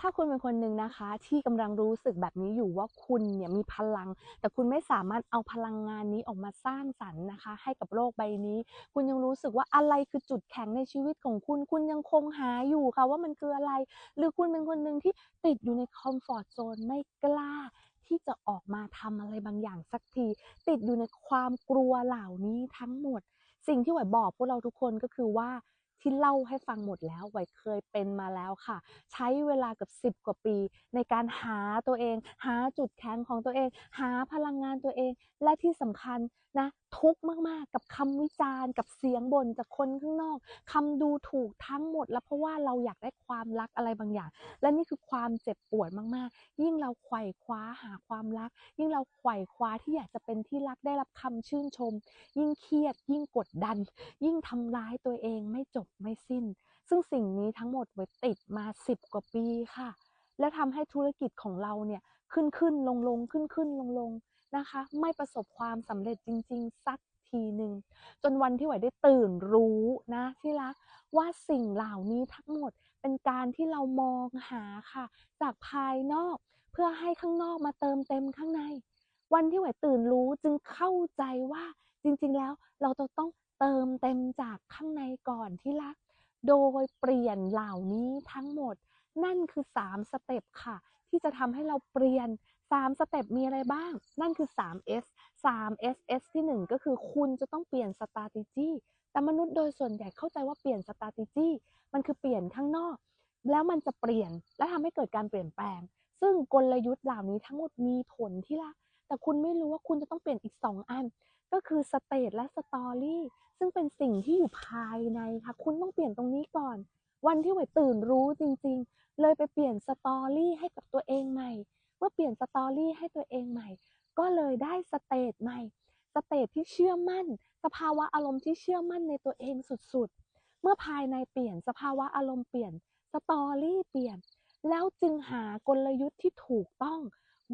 ถ้าคุณเป็นคนหนึ่งนะคะ ที่กำลังรู้สึกแบบนี้อยู่ว่าคุณเนี่ยมีพลัง แต่คุณไม่สามารถเอาพลังงานนี้ออกมาสร้างสรรค์นะคะ ให้กับโลกใบนี้ คุณยังรู้สึกว่าอะไรคือจุดแข็งในชีวิตของคุณ คุณยังคงหาอยู่ค่ะว่ามันคืออะไร หรือคุณเป็นคนหนึ่งที่ติดอยู่ในคอมฟอร์ทโซนไม่กล้าที่จะออกมาทำอะไรบางอย่างสักที ติดอยู่ในความกลัวเหล่านี้ทั้งหมด สิ่งที่หวยบอกพวกเราทุกคนก็คือว่า ที่เล่าให้ฟังหมดแล้วไว้เคยเป็นมาแล้วค่ะ ใช้เวลากับ 10 กว่าปี ในการหาตัวเอง หาจุดแข็งของตัวเอง หาพลังงานตัวเอง และที่สำคัญนะทุกข์มากๆ กับคำวิจารณ์ กับเสียงบ่นจากคนข้างนอกคำดูถูกทั้งหมด แล้วเพราะว่าเราอยากได้ความรักอะไรบางอย่าง และนี่คือความเจ็บปวดมากๆ ยิ่งเราไขว่คว้าหาความรัก ยิ่งเราไขว่คว้าที่อยากจะเป็นที่รักได้รับคำชื่นชม ยิ่งเครียด ยิ่งกดดัน ยิ่งทำร้ายตัวเองไม่จบไม่สิ้น ซึ่งสิ่งนี้ทั้งหมดไว้ติดมา 10 กว่าปีค่ะ แล้วทำให้ธุรกิจของเราเนี่ยขึ้นขึ้นลงลงขึ้นขึ้นลงลงนะคะ ไม่ประสบความสำเร็จจริง ๆ สักทีหนึ่งจนวันที่ไหวได้ตื่นรู้นะที่รักว่าสิ่งเหล่านี้ทั้งหมดเป็นการที่เรามองหาค่ะ จากภายนอกเพื่อให้ข้างนอกมาเติมเต็มข้างใน วันที่ไหวตื่นรู้จึงเข้าใจว่าจริงๆแล้วเราจะต้อง เติมเต็มจากข้างในก่อนที่รัก โดยเปลี่ยนเหล่านี้ทั้งหมด นั่นคือ 3 สเต็ปค่ะ ที่จะทำให้เราเปลี่ยน 3 สเต็ปมีอะไรบ้าง นั่นคือ 3S 3S S ที่ 1 ก็คือคุณจะต้องเปลี่ยน strategy แต่มนุษย์โดยส่วนใหญ่เข้าใจว่าเปลี่ยน strategy มันคือเปลี่ยนข้างนอก แล้วมันจะเปลี่ยนและทำให้เกิดการเปลี่ยนแปลง ซึ่งกลยุทธ์เหล่านี้ทั้งหมดมีผลที่ละแต่คุณไม่รู้ว่าคุณจะต้องเปลี่ยนอีก 2 อัน ก็คือสเตทและสตอรี่ ซึ่งเป็นสิ่งที่อยู่ภายในค่ะ คุณต้องเปลี่ยนตรงนี้ก่อน วันที่หวยตื่นรู้จริง ๆ เลยไปเปลี่ยนสตอรี่ให้กับตัวเองใหม่ เมื่อเปลี่ยนสตอรี่ให้ตัวเองใหม่ ก็เลยได้สเตทใหม่ สเตทที่เชื่อมั่น สภาวะอารมณ์ที่เชื่อมั่นในตัวเองสุดๆ เมื่อภายในเปลี่ยนสภาวะอารมณ์เปลี่ยน สตอรี่เปลี่ยน แล้วจึงหากลยุทธ์ที่ถูกต้อง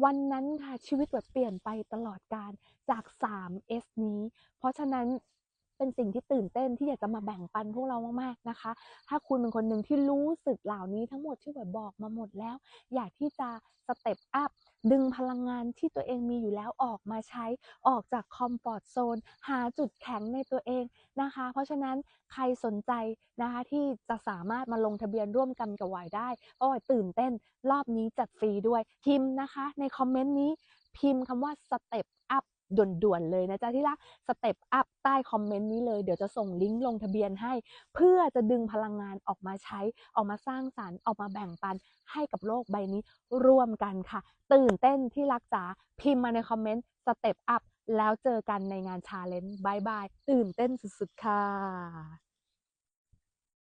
วันนั้นค่ะชีวิตแบบเปลี่ยนไปตลอดการจาก 3S นี้ เพราะฉะนั้น เป็นสิ่งที่ตื่นเต้นที่อยากจะมาแบ่งปันพวกเรามากๆนะคะ ถ้าคุณเป็นคนหนึ่งที่รู้สึกเหล่านี้ทั้งหมดที่แบบบอกมาหมดแล้ว อยากที่จะสเต็ปอัพดึงพลังงานที่ตัวเองมีอยู่แล้วออกมาใช้ออกจากคอมฟอร์ทโซนหาจุดแข็งในตัวเองนะคะ เพราะฉะนั้นใครสนใจนะคะที่จะสามารถมาลงทะเบียนร่วมกันกับวายได้เพราะวายตื่นเต้นรอบนี้จัดฟรีด้วยพิมพ์นะคะ ในคอมเมนต์นี้พิมพ์คำว่าสเต็ปอัพ ด่วนๆเลยนะจ๊ะที่รักสเต็ปอัพใต้คอมเมนต์นี้เลยเดี๋ยวจะส่งลิงก์ลงทะเบียนให้ เพื่อจะดึงพลังงานออกมาใช้ออกมาสร้างสารรค์ออกมาแบ่งปันให้กับโลกใบนี้ร่วมกันค่ะ ตื่นเต้นที่รักจ๋าพิมพ์มาในคอมเมนต์สเต็ปอัพแล้วเจอกันในงานชาเลนจ์บายบายตื่นเต้นสุดๆค่ะ